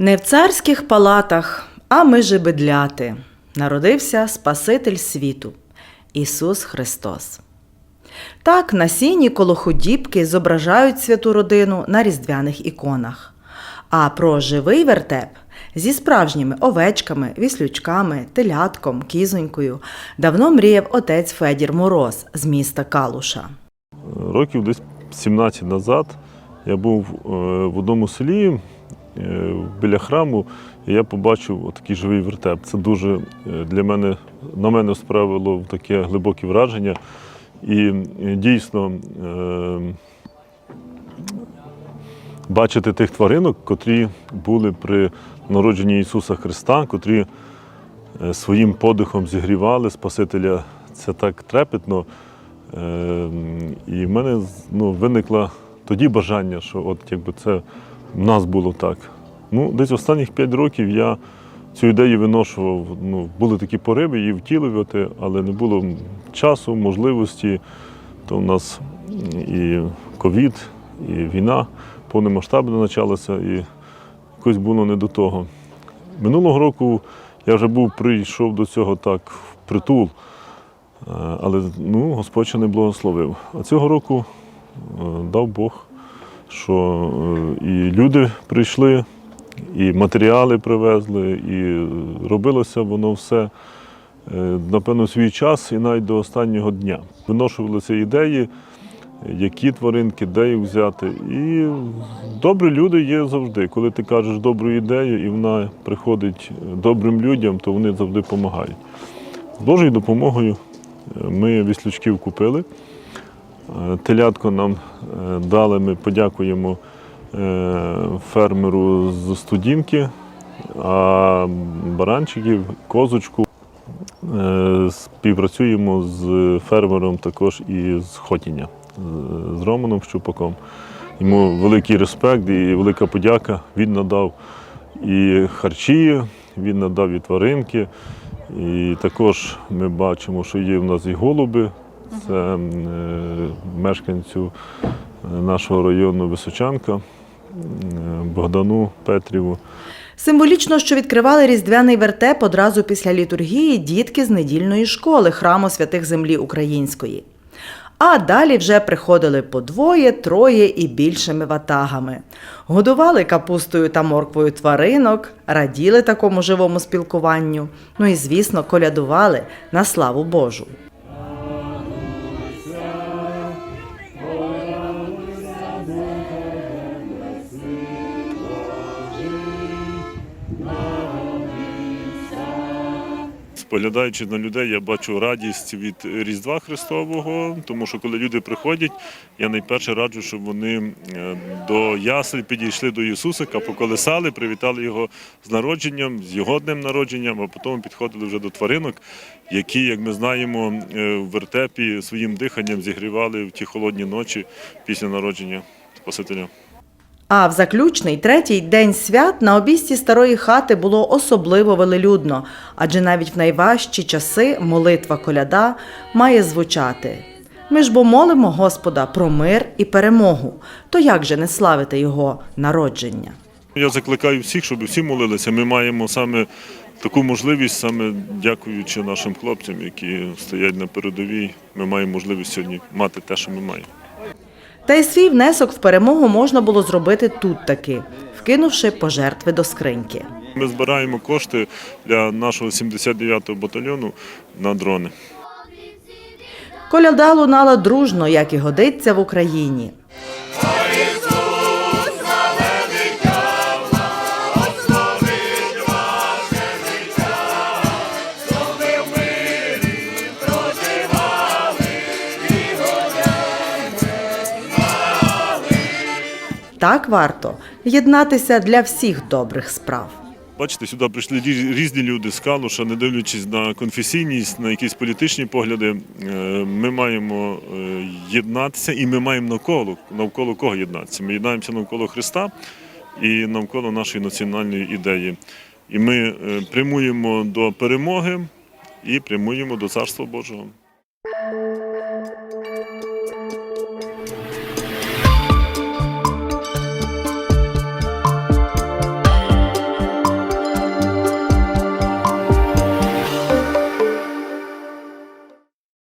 Не в царських палатах, а ми же бедляти. Народився Спаситель світу Ісус Христос. Так на сіні коло худібки зображають святу родину на різдвяних іконах. А про живий вертеп зі справжніми овечками, віслючками, телятком, кізонькою давно мріяв отець Федір Мороз з міста Калуша. Років десь 17 назад я був е, в одному селі е, біля храму, і я побачив такий живий вертеп. Це дуже е, для мене, на мене справило таке глибоке враження. І дійсно бачити тих тваринок, котрі були при народженні Ісуса Христа, котрі е, своїм подихом зігрівали Спасителя, це так трепетно. Е, І в мене ну, виникло тоді бажання, що от якби це в нас було так. Ну, десь останніх 5 років я цю ідею виношував. Ну, були такі пориви її втілювати, але не було часу, можливості. То в нас і ковід, і війна повномасштабно почалася, і якось було не до того. Минулого року я вже був прийшов до цього так впритул. Е, Але ну, Господь ще не благословив. А цього року е, дав Бог, що е, і люди прийшли, і матеріали привезли, і робилося воно все, напевно, свій час і навіть до останнього дня. Виношувалися ідеї, які тваринки, де їх взяти. І добрі люди є завжди. Коли ти кажеш добру ідею, і вона приходить добрим людям, то вони завжди допомагають. З Божою допомогою ми віслючків купили. Е, Телятко нам е, дали, ми подякуємо е, фермеру з студінки, а баранчиків, козочку е, співпрацюємо з фермером також і з Хотіння, з- з Романом Щупаком. Йому великий респект і велика подяка. Він надав і харчі, він надав і тваринки. І також ми бачимо, що є в нас і голуби. Це е, мешканцю е, нашого району Височанка, е, Богдану Петріву. Символічно, що відкривали різдвяний вертеп одразу після літургії дітки з недільної школи храму святих землі української. А далі вже приходили по двоє, троє і більшими ватагами. Годували капустою та морквою тваринок, раділи такому живому спілкуванню. Ну і, звісно, колядували на славу Божу. Споглядаючи на людей, я бачу радість від Різдва Христового, тому що коли люди приходять, я найперше раджу, щоб вони е, до яслі підійшли до Ісусика, поколесали, привітали його з народженням, з його днем народженням, а потім підходили вже до тваринок, які, як ми знаємо, е, в вертепі своїм диханням зігрівали в ті холодні ночі після народження Спасителя. А в заключний третій день свят на обісті старої хати було особливо велелюдно, адже навіть в найважчі часи молитва коляда має звучати. Ми ж бо молимо Господа про мир і перемогу, то як же не славити його народження? Я закликаю всіх, щоб всі молилися. Ми маємо саме таку можливість, саме дякуючи нашим хлопцям, які стоять на передовій. Ми маємо можливість сьогодні мати те, що ми маємо. Та й свій внесок в перемогу можна було зробити тут таки, вкинувши пожертви до скриньки. Ми збираємо кошти для нашого 79-го батальйону на дрони. Коляда лунала дружно, як і годиться в Україні. Так варто єднатися для всіх добрих справ. Бачите, сюди прийшли різні люди з Калуша, не дивлячись на конфесійність, на якісь політичні погляди. е, Ми маємо е, єднатися і ми маємо навколо навколо кого єднатися. Ми єднаємося навколо Христа і навколо нашої національної ідеї. І ми е, прямуємо до перемоги і прямуємо до Царства Божого.